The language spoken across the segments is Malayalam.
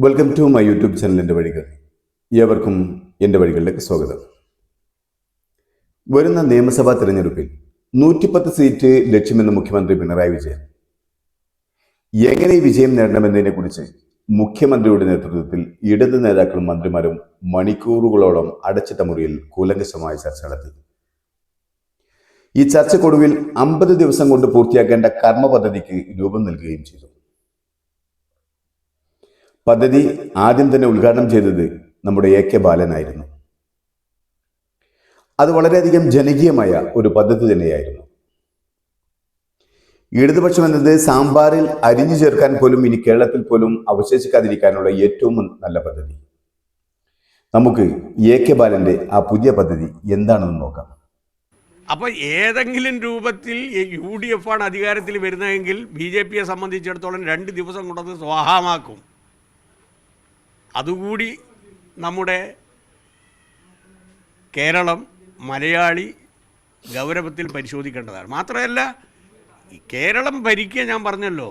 Welcome to my YouTube channel എന്റെ വഴികൾ. ഏവർക്കും എന്റെ വഴികളിലേക്ക് സ്വാഗതം. വരുന്ന നിയമസഭാ തെരഞ്ഞെടുപ്പിൽ നൂറ്റിപ്പത്ത് സീറ്റ് ലക്ഷ്യമെന്ന് മുഖ്യമന്ത്രി പിണറായി വിജയൻ. എങ്ങനെ വിജയം നേടണമെന്നതിനെക്കുറിച്ച് മുഖ്യമന്ത്രിയുടെ നേതൃത്വത്തിൽ ഇടത് നേതാക്കളും മന്ത്രിമാരും മണിക്കൂറുകളോളം അടച്ചിട്ട മുറിയിൽ കൂലങ്കശമായ ചർച്ച നടത്തി. ഈ ചർച്ചക്കൊടുവിൽ അമ്പത് ദിവസം കൊണ്ട് പൂർത്തിയാക്കേണ്ട കർമ്മ പദ്ധതിക്ക് രൂപം നൽകുകയും ചെയ്തു. പദ്ധതി ആദ്യം തന്നെ ഉദ്ഘാടനം ചെയ്തത് നമ്മുടെ എ കെ ബാലനായിരുന്നു. അത് വളരെയധികം ജനകീയമായ ഒരു പദ്ധതി തന്നെയായിരുന്നു. ഇടതുപക്ഷം എന്നത് സാമ്പാറിൽ അരിഞ്ഞു ചേർക്കാൻ പോലും ഇനി കേരളത്തിൽ പോലും അവശേഷിക്കാതിരിക്കാനുള്ള ഏറ്റവും നല്ല പദ്ധതി. നമുക്ക് എ കെ ബാലന്റെ ആ പുതിയ പദ്ധതി എന്താണെന്ന് നോക്കാം. അപ്പോൾ ഏതെങ്കിലും രൂപത്തിൽ യു ഡി എഫ് ആണ് അധികാരത്തിൽ വരുന്നതെങ്കിൽ ബി ജെ പിയെ സംബന്ധിച്ചിടത്തോളം രണ്ട് ദിവസം കൊണ്ടത് സ്വാഹമാക്കും അതുകൂടി നമ്മുടെ കേരളം മലയാളി ഗൗരവത്തിൽ പരിശോധിക്കേണ്ടതാണ്. മാത്രമല്ല കേരളം ഭരിക്കുക ഞാൻ പറഞ്ഞല്ലോ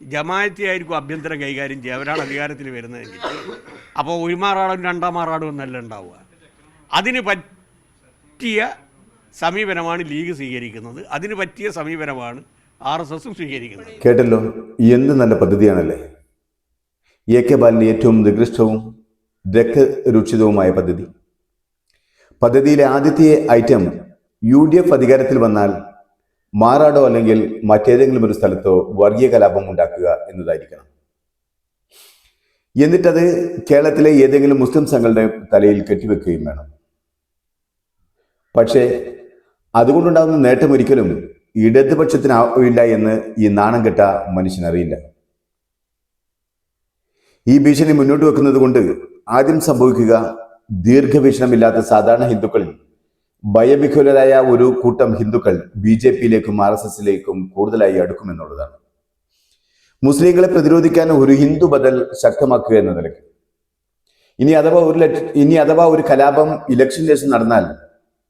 ജമാഅത്തെ ആയിരിക്കും അഭ്യന്തരം കൈകാര്യം ചെയ്യുക. അവരാണ് അധികാരത്തിൽ വരുന്നതെങ്കിൽ. അപ്പോൾ ഒരു മാറാടും രണ്ടാം മാറാടും എന്നല്ല ഉണ്ടാവുക. അതിന് പറ്റിയ സമീപനമാണ് ലീഗ് സ്വീകരിക്കുന്നത്. അതിന് പറ്റിയ സമീപനമാണ് ആർ എസ് എസും സ്വീകരിക്കുന്നത്. കേട്ടല്ലോ എന്ത് നല്ല പദ്ധതിയാണല്ലേ? എ ഏറ്റവും നികൃഷ്ടവും രക്തരുക്ഷിതവുമായ പദ്ധതി. പദ്ധതിയിലെ ആദ്യത്തെ ഐറ്റം യു ഡി എഫ് അധികാരത്തിൽ വന്നാൽ മാറാടോ അല്ലെങ്കിൽ മറ്റേതെങ്കിലും ഒരു സ്ഥലത്തോ വർഗീയ കലാപം ഉണ്ടാക്കുക എന്നതായിരിക്കണം. എന്നിട്ടത് കേരളത്തിലെ ഏതെങ്കിലും മുസ്ലിം സംഘങ്ങളുടെ തലയിൽ കെട്ടിവെക്കുകയും വേണം. പക്ഷേ അതുകൊണ്ടുണ്ടാകുന്ന നേട്ടം ഒരിക്കലും ഇടതുപക്ഷത്തിനാവില്ല എന്ന് ഈ നാണം കെട്ട മനുഷ്യനറിയില്ല. ഈ ഭീഷണി മുന്നോട്ട് വെക്കുന്നത് കൊണ്ട് ആദ്യം സംഭവിക്കുക ദീർഘവീക്ഷണമില്ലാത്ത സാധാരണ ഹിന്ദുക്കൾ ഭയവിഹുലരായ ഒരു കൂട്ടം ഹിന്ദുക്കൾ ബി ജെ പിയിലേക്കും ആർ എസ് എസിലേക്കും കൂടുതലായി അടുക്കുമെന്നുള്ളതാണ്. മുസ്ലിങ്ങളെ പ്രതിരോധിക്കാൻ ഒരു ഹിന്ദു ബദൽ ശക്തമാക്കുക എന്ന നിലയ്ക്ക്. ഇനി അഥവാ ഒരു ഇനി അഥവാ ഒരു കലാപം ഇലക്ഷൻ ശേഷം നടന്നാൽ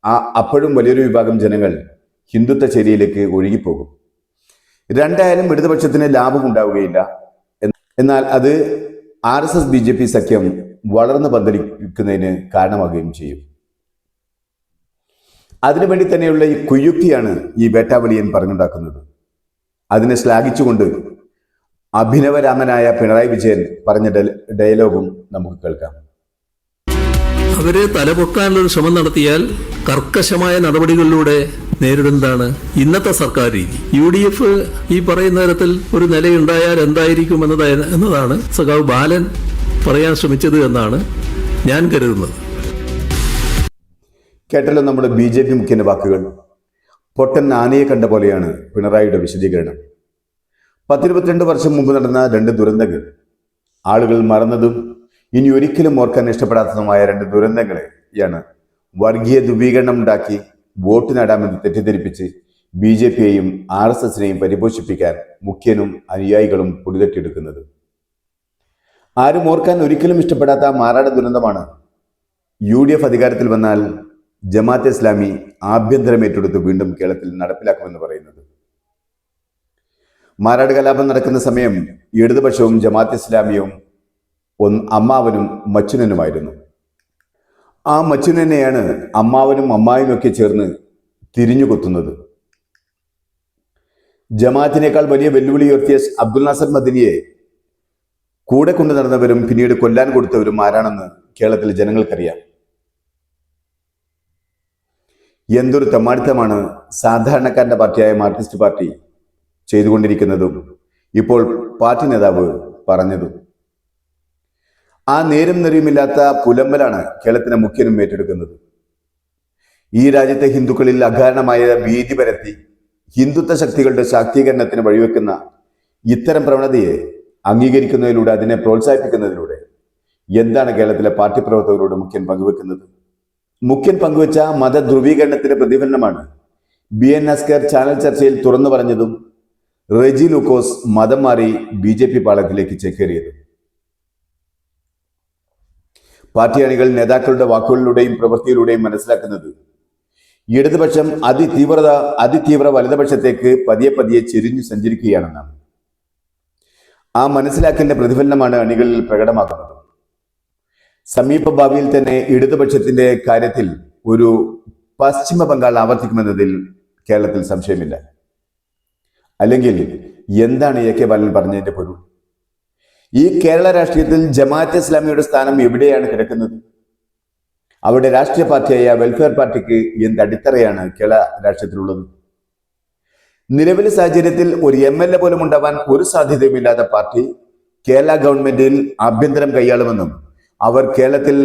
ആ അപ്പോഴും വലിയൊരു വിഭാഗം ജനങ്ങൾ ഹിന്ദുത്വ ചേരിയിലേക്ക് ഒഴുകിപ്പോകും. രണ്ടായാലും ഇടതുപക്ഷത്തിന് ലാഭം ഉണ്ടാവുകയില്ല. എന്നാൽ അത് R S S B J P സഖ്യം വളർന്നു പന്തലിക്കുന്നതിന് കാരണമാകുകയും ചെയ്യും. അതിനുവേണ്ടി തന്നെയുള്ള ഈ കുയുക്തിയാണ് ഈ വേട്ടാവളിയൻ പറഞ്ഞുണ്ടാക്കുന്നത്. അതിനെ ശ്ലാഘിച്ചുകൊണ്ട് അഭിനവരാമനായ പിണറായി വിജയൻ പറഞ്ഞ ഡയലോഗും നമുക്ക് കേൾക്കാം. അവരെ തലപൊക്കാനുള്ള ഒരു ശ്രമം നടത്തിയാൽ കർക്കശമായ നടപടികളിലൂടെ നേരിടുന്നതാണ് ഇന്നത്തെ സർക്കാർ രീതി. യു ഡി എഫ് ഈ പറയുന്ന തരത്തിൽ ഒരു നിലയുണ്ടായാൽ എന്തായിരിക്കും എന്നതാ എന്നതാണ് സഖാവ് ബാലൻ പറയാൻ ശ്രമിച്ചത് എന്നാണ് ഞാൻ കരുതുന്നത്. കേട്ടല്ലോ നമ്മുടെ ബി ജെ പി മുഖ്യന്റെ വാക്കുകൾ. പൊട്ടൻ ആനയെ കണ്ട പോലെയാണ് പിണറായിയുടെ വിശദീകരണം. പത്തിരുപത്തിരണ്ട് വർഷം മുമ്പ് നടന്ന രണ്ട് ദുരന്തങ്ങൾ. ആളുകൾ മറന്നതും ഇനി ഒരിക്കലും ഓർക്കാൻ ഇഷ്ടപ്പെടാത്തതുമായ രണ്ട് ദുരന്തങ്ങളെയാണ് വർഗീയ ധ്രുവീകരണം ഉണ്ടാക്കി വോട്ട് നേടാമെന്ന് തെറ്റിദ്ധരിപ്പിച്ച് ബി ജെ പിയെയും ആർ എസ് എസിനെയും പരിപോഷിപ്പിക്കാൻ മുഖ്യനും അനുയായികളും പൊടിതട്ടിയെടുക്കുന്നത് ആരും ഓർക്കാൻ ഒരിക്കലും ഇഷ്ടപ്പെടാത്ത മാറാട ദുരന്തമാണ്. യു ഡി എഫ് അധികാരത്തിൽ വന്നാൽ ജമാഅത്തെ ഇസ്ലാമി ആഭ്യന്തരം ഏറ്റെടുത്ത് വീണ്ടും കേരളത്തിൽ നടപ്പിലാക്കുമെന്ന് പറയുന്നത്. മാറാട് കലാപം നടക്കുന്ന സമയം ഇടതുപക്ഷവും ജമാഅത്ത് ഇസ്ലാമിയും ഒന്ന് അമ്മാവനും മച്ചുനനുമായിരുന്നു. ആ മച്ചുനനെയാണ് അമ്മാവനും അമ്മായും ഒക്കെ ചേർന്ന് തിരിഞ്ഞു കൊത്തുന്നത്. ജമാഅത്തിനേക്കാൾ വലിയ വെല്ലുവിളി ഉയർത്തിയ അബ്ദുൽ നാസർ മദിനിയെ കൂടെ കൊണ്ടു നടന്നവരും പിന്നീട് കൊല്ലാൻ കൊടുത്തവരും ആരാണെന്ന് കേരളത്തിലെ ജനങ്ങൾക്കറിയാം. എന്തൊരു തെമ്മാടിത്തമാണ് സാധാരണക്കാരന്റെ പാർട്ടിയായ മാർക്സിസ്റ്റ് പാർട്ടി ചെയ്തുകൊണ്ടിരിക്കുന്നതും ഇപ്പോൾ പാർട്ടി നേതാവ് പറഞ്ഞതും. ആ നേരും നെറിയുമില്ലാത്ത പുലമ്പലാണ് കേരളത്തിലെ മുഖ്യനും ഏറ്റെടുക്കുന്നത്. ഈ രാജ്യത്തെ ഹിന്ദുക്കളിൽ അകാരണമായ ഭീതി പരത്തി ഹിന്ദുത്വ ശക്തികളുടെ ശാക്തീകരണത്തിന് വഴിവെക്കുന്ന ഇത്തരം പ്രവണതയെ അംഗീകരിക്കുന്നതിലൂടെ അതിനെ പ്രോത്സാഹിപ്പിക്കുന്നതിലൂടെ എന്താണ് കേരളത്തിലെ പാർട്ടി പ്രവർത്തകരോട് മുഖ്യൻ പങ്കുവെക്കുന്നത്? മുഖ്യൻ പങ്കുവച്ച മതധ്രുവീകരണത്തിന്റെ പ്രതിഫലനമാണ് ബി എൻ അസ്കർ ചാനൽ ചർച്ചയിൽ തുറന്നു പറഞ്ഞതും റെജി ലൂക്കോസ് മതം മാറി ബി ജെ പി പാളത്തിലേക്ക് ചേക്കേറിയതും. പാർട്ടി അണികൾ നേതാക്കളുടെ വാക്കുകളിലൂടെയും പ്രവൃത്തിയിലൂടെയും മനസ്സിലാക്കുന്നത്. ഇടതുപക്ഷം അതിതീവ്രത അതിതീവ്ര വലതുപക്ഷത്തേക്ക് പതിയെ പതിയെ ചെരിഞ്ഞു സഞ്ചരിക്കുകയാണെന്നാണ്. ആ മനസ്സിലാക്കലിന്റെ പ്രതിഫലനമാണ് അണികളിൽ പ്രകടമാക്കുന്നത്. സമീപ ഭാവിയിൽ തന്നെ ഇടതുപക്ഷത്തിന്റെ കാര്യത്തിൽ ഒരു പശ്ചിമ ബംഗാൾ ആവർത്തിക്കുമെന്നതിൽ കേരളത്തിൽ സംശയമില്ല. അല്ലെങ്കിൽ എന്താണ് എ കെ ബാലൻ പറഞ്ഞതിന്റെ പൊരുൾ? ഈ കേരള രാഷ്ട്രീയത്തിൽ ജമാഅത്ത് ഇസ്ലാമിയുടെ സ്ഥാനം എവിടെയാണ് കിടക്കുന്നത്? അവിടെ രാഷ്ട്രീയ പാർട്ടിയായ വെൽഫെയർ പാർട്ടിക്ക് എന്ത് അടിത്തറയാണ് കേരള രാഷ്ട്രീയത്തിലുള്ളത്? നിലവിലെ സാഹചര്യത്തിൽ ഒരു എം എൽ എ പോലും ഉണ്ടാവാൻ ഒരു സാധ്യതയുമില്ലാത്ത പാർട്ടി കേരള ഗവൺമെന്റിൽ ആഭ്യന്തരം കൈയാളുമെന്നും അവർ കേരളത്തിൽ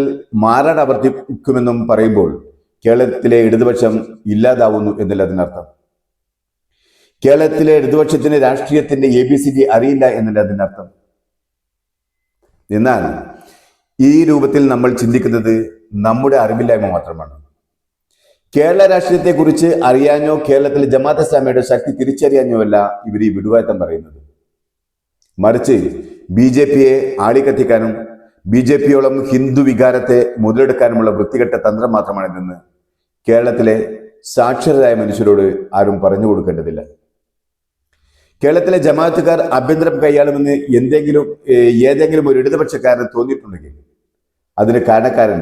മാറാട് ആവർത്തിക്കുമെന്നും പറയുമ്പോൾ കേരളത്തിലെ ഇടതുപക്ഷം ഇല്ലാതാവുന്നു എന്നല്ല അതിനർത്ഥം. കേരളത്തിലെ ഇടതുപക്ഷത്തിന് രാഷ്ട്രീയത്തിന്റെ എ ബി സി ഡി അറിയില്ല എന്നല്ല അതിനർത്ഥം. എന്നാൽ ഈ രൂപത്തിൽ നമ്മൾ ചിന്തിക്കുന്നത് നമ്മുടെ അറിവില്ലായ്മ മാത്രമാണ്. കേരള രാഷ്ട്രീയത്തെക്കുറിച്ച് അറിയാനോ കേരളത്തിലെ ജമാഅത്ത് ഇസ്ലാമിയുടെ ശക്തി തിരിച്ചറിയാനോ അല്ല ഇവർ ഈ വിടുവായത്തം പറയുന്നത്. മറിച്ച് ബി ജെ പിയെ ആളിക്കത്തിക്കാനും ബി ജെ പിയോളം ഹിന്ദു വികാരത്തെ മുതലെടുക്കാനുമുള്ള വൃത്തികെട്ട തന്ത്രം മാത്രമാണിതെന്ന് കേരളത്തിലെ സാക്ഷരരായ മനുഷ്യരോട് ആരും പറഞ്ഞു കൊടുക്കേണ്ടതില്ല. കേരളത്തിലെ ജമാഅത്തുകാർ ആഭ്യന്തരം കൈയാളുമെന്ന് എന്തെങ്കിലും ഏതെങ്കിലും ഒരു ഇടതുപക്ഷക്കാരന് തോന്നിയിട്ടുണ്ടെങ്കിൽ അതിന് കാരണക്കാരൻ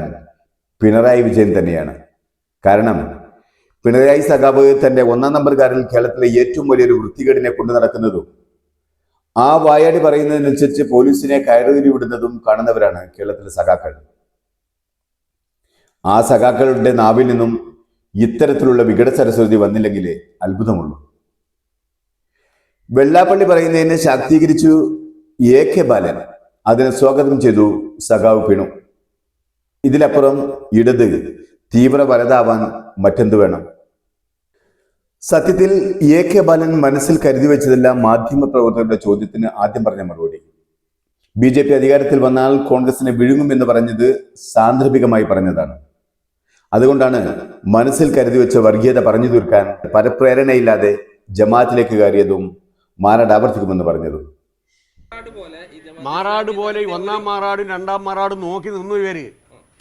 പിണറായി വിജയൻ തന്നെയാണ്. കാരണം പിണറായി സഖാബ് തന്റെ ഒന്നാം നമ്പർകാരിൽ കേരളത്തിലെ ഏറ്റവും വലിയൊരു വൃത്തികേടിനെ കൊണ്ടു നടക്കുന്നതും ആ വായാടി പറയുന്നതിനനുസരിച്ച് പോലീസിനെ കയറുതിരി വിടുന്നതും കാണുന്നവരാണ് കേരളത്തിലെ സഖാക്കൾ. ആ സഖാക്കളുടെ നാവിൽ നിന്നും ഇത്തരത്തിലുള്ള വികട സരസ്വതി വന്നില്ലെങ്കിലേ അത്ഭുതമുള്ളൂ. വെള്ളാപ്പള്ളി പറയുന്നതിനെ ശാക്തീകരിച്ചു എ കെ ബാലൻ. അതിനെ സ്വാഗതം ചെയ്തു സഖാവ് പിണു. ഇതിലപ്പുറം ഇടത് തീവ്ര വലതാവാൻ മറ്റെന്തു വേണം? സത്യത്തിൽ എ കെ ബാലൻ മനസ്സിൽ കരുതി വെച്ചതെല്ലാം മാധ്യമ പ്രവർത്തകരുടെ ചോദ്യത്തിന് ആദ്യം പറഞ്ഞ മറുപടി. ബി ജെ പി അധികാരത്തിൽ വന്നാൽ കോൺഗ്രസിനെ വിഴുങ്ങുമെന്ന് പറഞ്ഞത് സാന്ദർഭികമായി പറഞ്ഞതാണ്. അതുകൊണ്ടാണ് മനസ്സിൽ കരുതി വെച്ച വർഗീയത പറഞ്ഞു തീർക്കാൻ പരപ്രേരണയില്ലാതെ ജമാഅത്തിലേക്ക് കയറിയതും മാറാട് ആവർത്തിക്കുമെന്ന് പറഞ്ഞത്. മാറാട് പോലെ ഒന്നാം മാറാടും രണ്ടാം മാറാടും നോക്കി നിന്നു ഇവർ.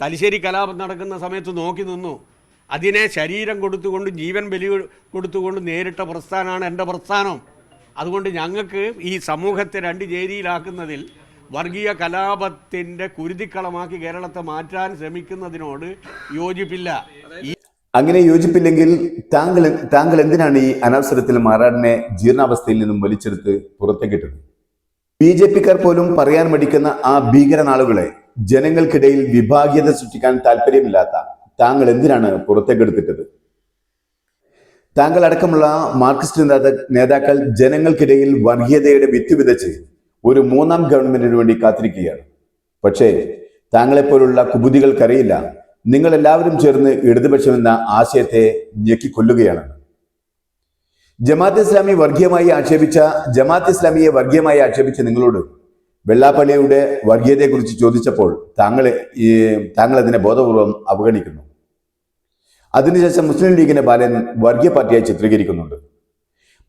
തലശ്ശേരി കലാപം നടക്കുന്ന സമയത്ത് നോക്കി നിന്നു. അതിനെ ശരീരം കൊടുത്തുകൊണ്ട് ജീവൻ ബലി കൊടുത്തുകൊണ്ട് നേരിട്ട പ്രസ്ഥാനമാണ് എന്റെ പ്രസ്ഥാനം. അതുകൊണ്ട് ഞങ്ങൾക്ക് ഈ സമൂഹത്തെ രണ്ട് ചേരിയിലാക്കുന്നതിൽ വർഗീയ കലാപത്തിന്റെ കുരുതിക്കളമാക്കി കേരളത്തെ മാറ്റാൻ ശ്രമിക്കുന്നതിനോട് യോജിപ്പില്ല. അങ്ങനെ യോജിപ്പില്ലെങ്കിൽ താങ്കൾ താങ്കൾ എന്തിനാണ് ഈ അനവസരത്തിൽ മാറാടിനെ ജീർണാവസ്ഥയിൽ നിന്നും വലിച്ചെടുത്ത് പുറത്തേക്കിട്ടത്? ബി ജെ പിക്കാർ പോലും പറയാൻ മടിക്കുന്ന ആ ഭീകരനാളുകളെ ജനങ്ങൾക്കിടയിൽ വിഭാഗീയത സൃഷ്ടിക്കാൻ താല്പര്യമില്ലാത്ത താങ്കൾ എന്തിനാണ് പുറത്തേക്കെടുത്തിട്ടത്? താങ്കൾ അടക്കമുള്ള മാർക്സിസ്റ്റ് നേതാക്കൾ ജനങ്ങൾക്കിടയിൽ വർഗീയതയുടെ വിത്ത് വിതച്ച് ഒരു മൂന്നാം ഗവൺമെന്റിന് വേണ്ടി കാത്തിരിക്കുകയാണ്. പക്ഷേ താങ്കളെപ്പോലുള്ള കുബുദികൾക്കറിയില്ല നിങ്ങൾ എല്ലാവരും ചേർന്ന് ഇടതുപക്ഷം എന്ന ആശയത്തെ ഞെക്കിക്കൊല്ലുകയാണ്. ജമാഅത്ത് ഇസ്ലാമി വർഗീയമായി ആക്ഷേപിച്ച ജമാഅത്ത് ഇസ്ലാമിയെ വർഗീയമായി ആക്ഷേപിച്ച നിങ്ങളോട് വെള്ളാപ്പള്ളിയുടെ വർഗീയതയെക്കുറിച്ച് ചോദിച്ചപ്പോൾ താങ്കൾ ഈ താങ്കൾ അതിനെ ബോധപൂർവം അവഗണിക്കുന്നു. അതിനുശേഷം മുസ്ലിം ലീഗിനെ ബാലൻ വർഗീയ പാർട്ടിയായി ചിത്രീകരിക്കുന്നുണ്ട്.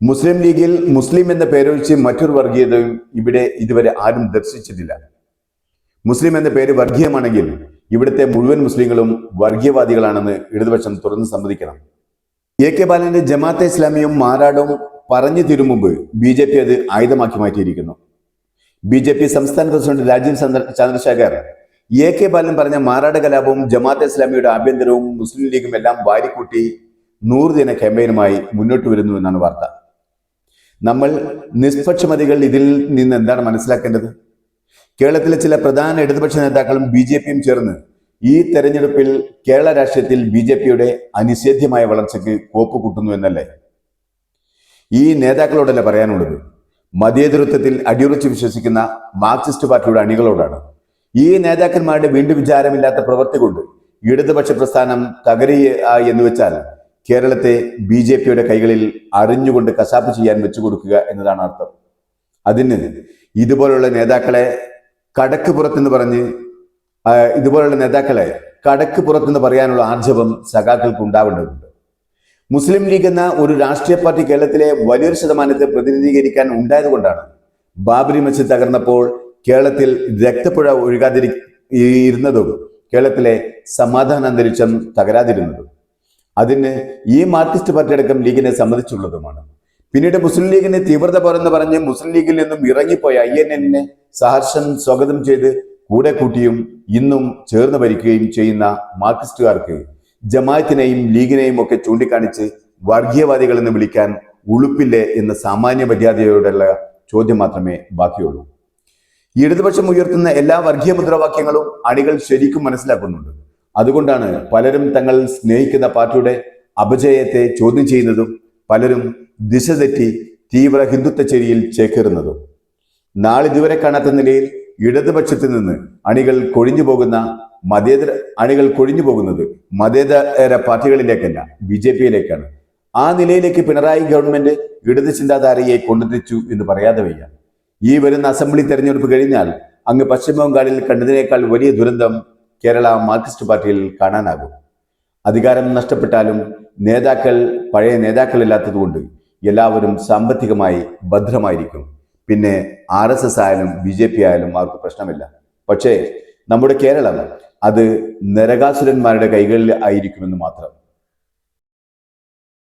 മുസ്ലിം ലീഗിൽ മുസ്ലിം എന്ന പേരൊഴിച്ച് മറ്റൊരു വർഗീയതയും ഇവിടെ ഇതുവരെ ആരും ദർശിച്ചിട്ടില്ല. മുസ്ലിം എന്ന പേര് വർഗീയമാണെങ്കിൽ ഇവിടുത്തെ മുഴുവൻ മുസ്ലിങ്ങളും വർഗീയവാദികളാണെന്ന് ഇടതുപക്ഷം തുറന്ന് സമ്മതിക്കണം. എ കെ ബാലന്റെ ജമാഅത്തെ ഇസ്ലാമിയും മാറാടും പറഞ്ഞു തീരും മുമ്പ് ബി ജെ പി അത് ആയുധമാക്കി മാറ്റിയിരിക്കുന്നു. ബി ജെ പി സംസ്ഥാന president Rajeev Chandra Chandrasekhar A K Balan പറഞ്ഞ മാറാട് കലാപവും ജമാഅത്തെ ഇസ്ലാമിയുടെ ആഭ്യന്തരവും മുസ്ലിം ലീഗും എല്ലാം വാരിക്കൂട്ടി നൂറ് ദിന ക്യാമ്പയിനുമായി മുന്നോട്ട് വരുന്നു എന്നാണ് വാർത്ത. നമ്മൾ നിഷ്പക്ഷമതികൾ ഇതിൽ നിന്ന് എന്താണ് മനസ്സിലാക്കേണ്ടത്? കേരളത്തിലെ ചില പ്രധാന ഇടതുപക്ഷ നേതാക്കളും ബി ജെ പിയും ചേർന്ന് ഈ തെരഞ്ഞെടുപ്പിൽ കേരള രാഷ്ട്രീയത്തിൽ ബി ജെ പിയുടെ അനിഷേധ്യമായ വളർച്ചയ്ക്ക് കോപ്പ് കൂട്ടുന്നു എന്നല്ലേ? ഈ നേതാക്കളോടല്ല പറയാനുള്ളത്? മതേതൃത്വത്തിൽ അടിയുറച്ച് വിശ്വസിക്കുന്ന മാർക്സിസ്റ്റ് പാർട്ടിയുടെ അണികളോടാണ്. ഈ നേതാക്കന്മാരുടെ വീണ്ടും വിചാരമില്ലാത്ത പ്രവൃത്തി കൊണ്ട് ഇടതുപക്ഷ പ്രസ്ഥാനം തകരുക എന്ന് വെച്ചാൽ കേരളത്തെ ബി ജെ പിയുടെ കൈകളിൽ അറിഞ്ഞുകൊണ്ട് കശാപ്പ് ചെയ്യാൻ വെച്ചു കൊടുക്കുക എന്നതാണ് അർത്ഥം. അതിന് ഇതുപോലുള്ള നേതാക്കളെ കടക്ക് പുറത്തെന്ന് പറഞ്ഞ് ഇതുപോലുള്ള നേതാക്കളെ കടക്ക് പുറത്തെന്ന് പറയാനുള്ള ആർജവം സഖാക്കൾക്ക് ഉണ്ടാവേണ്ടതുണ്ട്. മുസ്ലിം ലീഗ് എന്ന ഒരു രാഷ്ട്രീയ പാർട്ടി കേരളത്തിലെ വലിയൊരു ശതമാനത്തെ പ്രതിനിധീകരിക്കാൻ ഉണ്ടായതുകൊണ്ടാണ് ബാബരി മസ്ജിദ് തകർന്നപ്പോൾ കേരളത്തിൽ രക്തപ്പുഴ ഒഴുകാതിരി ഇരുന്നതും കേരളത്തിലെ സമാധാന അന്തരീക്ഷം തകരാതിരുന്നതും. അതിന് ഈ മാർക്സിസ്റ്റ് പാർട്ടി അടക്കം ലീഗിനെ സമ്മതിച്ചുള്ളതുമാണ്. പിന്നീട് മുസ്ലിം ലീഗിന് തീവ്രത പോരെന്ന് പറഞ്ഞ് മുസ്ലിം ലീഗിൽ നിന്നും ഇറങ്ങിപ്പോയ ഐ എൻ എന്നിനെ സഹർഷം സ്വാഗതം ചെയ്ത് കൂടെ കൂട്ടിയും ഇന്നും ചേർന്ന് ഭരിക്കുകയും ചെയ്യുന്ന മാർക്സിസ്റ്റുകാർക്ക് ജമാഅത്തിനെയും ലീഗിനെയും ഒക്കെ ചൂണ്ടിക്കാണിച്ച് വർഗീയവാദികൾ എന്ന് വിളിക്കാൻ ഉളുപ്പില്ലേ എന്ന സാമാന്യ മര്യാദയോടുള്ള ചോദ്യം മാത്രമേ ബാക്കിയുള്ളൂ. ഇടതുപക്ഷം ഉയർത്തുന്ന എല്ലാ വർഗീയ മുദ്രാവാക്യങ്ങളും അണികൾ ശരിക്കും മനസ്സിലാക്കുന്നുണ്ട്. അതുകൊണ്ടാണ് പലരും തങ്ങൾ സ്നേഹിക്കുന്ന പാർട്ടിയുടെ അപജയത്തെ ചോദ്യം ചെയ്യുന്നതും പലരും ദിശ തെറ്റി തീവ്ര ഹിന്ദുത്വ ചേരിയിൽ ചേക്കേറുന്നതും. നാളിതുവരെ കാണാത്ത നിലയിൽ ഇടതുപക്ഷത്തിൽ നിന്ന് അണികൾ കൊഴിഞ്ഞു പോകുന്ന മതേതര അണികൾ കൊഴിഞ്ഞു പോകുന്നത് മതേതര പാർട്ടികളിലേക്കല്ല ബി ജെ പിയിലേക്കാണ്. ആ നിലയിലേക്ക് പിണറായി ഗവൺമെന്റ് ഇടത് ചിന്താധാരയെ കൊണ്ടെത്തിച്ചു എന്ന് പറയാതെ വയ്യ. ഈ വരുന്ന അസംബ്ലി തെരഞ്ഞെടുപ്പ് കഴിഞ്ഞാൽ അങ്ങ് പശ്ചിമ ബംഗാളിൽ കണ്ടതിനേക്കാൾ വലിയ ദുരന്തം കേരള മാർക്സിസ്റ്റ് പാർട്ടിയിൽ കാണാനാകും. അധികാരം നഷ്ടപ്പെട്ടാലും നേതാക്കൾ പഴയ നേതാക്കളില്ലാത്തതുകൊണ്ട് എല്ലാവരും സാമ്പത്തികമായി ഭദ്രമായിരിക്കും. പിന്നെ ആർ എസ് എസ് ആയാലും ബി ജെ പി ആയാലും ആർക്കും പ്രശ്നമില്ല. പക്ഷേ നമ്മുടെ കേരളം അത് നരകാസുരന്മാരുടെ കൈകളിൽ ആയിരിക്കുമെന്ന് മാത്രം.